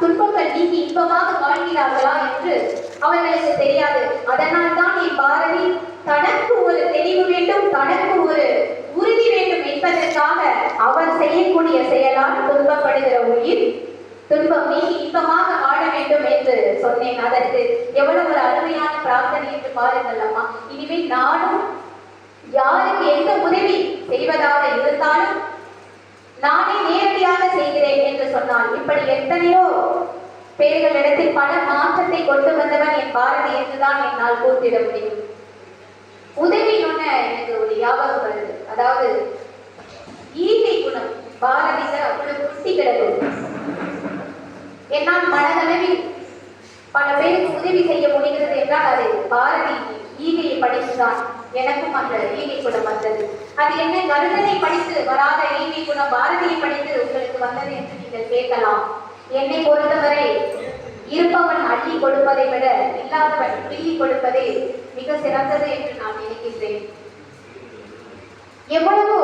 துன்பங்கள் நீங்கி இன்பமாக வாழ்கிறார்களா என்று அவர்களுக்கு தெரியாது. அதனால் தான் என் பாரதி தனக்கு ஒரு தெளிவு வேண்டும் தனக்கு ஒரு உறுதி வேண்டும் என்பதற்காக அவர் செய்யக்கூடிய செயலால் துன்பப்படுகிற உயிர் துன்பம் நீங்கி இன்பமாக வாழ வேண்டும் என்று சொன்னேன். அதற்கு எவ்வளவு ஒரு அருமையான பிரார்த்தனை என்று பாருங்கள் அம்மா. இனிமேல் நானும் யாருக்கு எந்த உதவி செய்வதாக இருந்தாலும் நானே செய்கிறேன் என்று சொன்னான். இப்படி எத்தனையோ பேர்களிடத்தில் பல மாற்றத்தை கொண்டு வந்தவன் என் பாரதி என்றுதான் என்னால் கூட்டிட முடியும். உதவி ஒண்ணு எனக்கு ஒரு ஞாபகம் வருது. அதாவது ஈகை குணம். பாரதியில அவ்வளவு குட்டி கிடக்கும் என்னால் மனதளவில் பல பேருக்கு உதவி செய்ய முடிகிறது என்றால் அது பாரதி ஈகையை படித்துதான் எனக்கும் அந்த ஈகை குணம் வந்தது. அது என்ன கருதனை படித்து வராத ஈகை குணம் பாரதியை படித்து வந்தது என்று நீங்கள் கேட்கலாம். என்னை பொறுத்தவரை இருப்பவன் அள்ளி கொடுப்பதை விட இல்லாதவன் பிள்ளி கொடுப்பதே மிக சிறந்தது என்று நான் நினைக்கின்றேன். எவ்வளவோ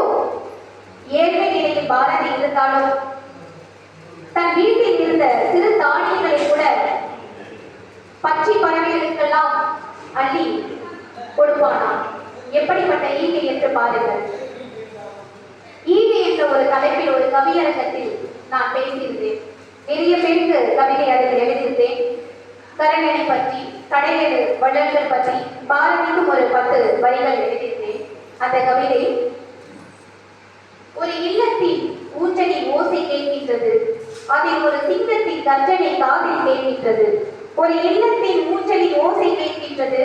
ஏழ்மை நிலையில் பாரதி இருந்தாலும் தன் வீட்டில் இருந்த சிறு தானியங்களை கூட பச்சை பறவைகளுக்கெல்லாம் அள்ளி கொடுப்பானாம். எப்படிப்பட்ட ஈகை என்று பாருங்கள். என்ற ஒரு தலைப்பில் ஒரு கவியரங்கத்தில் நான் பேசியிருந்தேன். நிறைய பேருக்கு கவிதை அதில் எழுதியிருந்தேன். கரணனை பற்றி கடையெழு வள்ளல்கள் பற்றி பாரதிக்கும் ஒரு பத்து வரிகள் எழுதியிருந்தேன். அந்த கவிதை ஒரு இல்லத்தின் ஊஞ்சலி ஓசை கேட்கின்றது. அதில் ஒரு சிங்கத்தின் கர்ஜனை காதில் கேட்கின்றது. ஒரு இல்லத்தின் ஊஞ்சலி ஓசை கேட்கின்றது.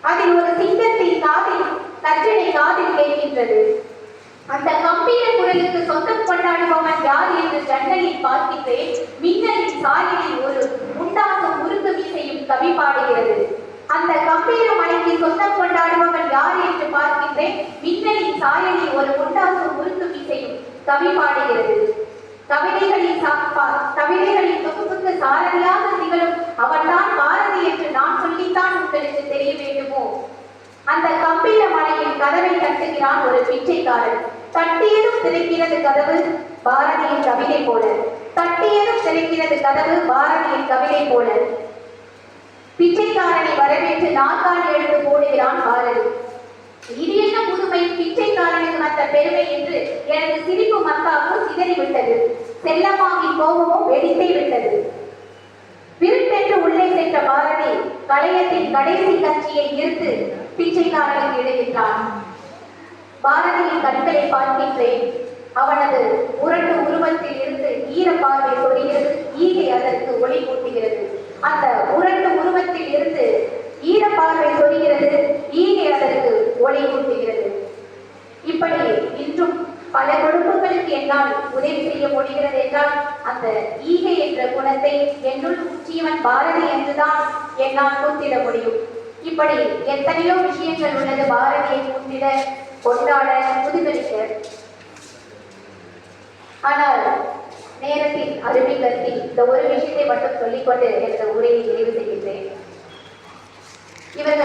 அதில் ஒரு சிங்கத்தின் காதில் கர்ஜனை காதில் கேட்கின்றது. அந்த கம்பீர குரலுக்கு சொந்தம் கொண்டாடுபவன் யார் என்று ஜன்னலில் பார்க்கின்றேன். மின்னலின் சாயலில் ஒரு உண்டாகும் முறுக்கு மீசையும் கவி பாடுகிறது. அந்த கம்பீர மலைக்கு சொந்தம் கொண்டாடுபவன் யார் என்று பார்க்கின்றேன். மின்னலின் சாயலில் ஒரு உண்டாகும் முறுக்கு மீசையும் கவி பாடுகிறது. கவிதைகளின் கவிதைகளின் தொகுப்புக்கு சாரதியாக திகழும் அவன்தான் பாரதி என்று நான் சொல்லித்தான் உங்களுக்கு தெரிய வேண்டுமோ? அந்த கம்பீர மலையின் கதவை தட்டுகிறான் ஒரு பிச்சைக்காரன். தட்டியதும் திறக்கிறது கதவு பாரதியின் கவிதை போல. தட்டியதும் திறக்கிறது கதவு பாரதியின் கவிதை போல. பிச்சைக்காரனை வரவேற்று நாற்காலி எடுத்து போடுகிறான் பாரதி. இது என்ன புதுமை? பிச்சைக்காரனுக்கு வந்த பெருமை என்று எனது சிரிப்பு மக்காவும் சிதறிவிட்டது. செல்லம்மாவின் கோபமும் வெடித்தே விட்டது. விருப்பென்று உள்ளே சென்ற பாரதி கலையத்தின் கடைசி கட்சியை இருந்து பிச்சைக்காரனுக்கு இடுகின்றான். பாரதியின் கண்களை பார்க்கின்றேன். அவனது உரண்டு உருவத்தில் இருந்து ஈர பார்வை சொல்கிறது ஈகை அதற்கு ஒளி கூட்டுகிறது. அந்த உரண்டு உருவத்தில் இருந்து ஈர பார்வை சொல்கிறது ஈகை அதற்கு ஒளி கூட்டுகிறது. இப்படி இன்றும் பல குடும்பங்களுக்கு என்னால் உதவி செய்ய முடிகிறது என்றால் அந்த ஈகை என்ற குணத்தை என்னுள் ஊற்றியவன் பாரதி என்றுதான் என்னால் கூத்திட முடியும். இப்படி எத்தனையோ விஷயங்கள் உள்ளது பாரதியை முன்னிட கொண்டாட முதுகலிக்க ஆனால் நேரத்தின் அருமை கருதி இந்த ஒரு விஷயத்தை மட்டும் சொல்லிக்கொண்டு எனது உரையை நிறைவு செய்கின்றேன். இவர்கள்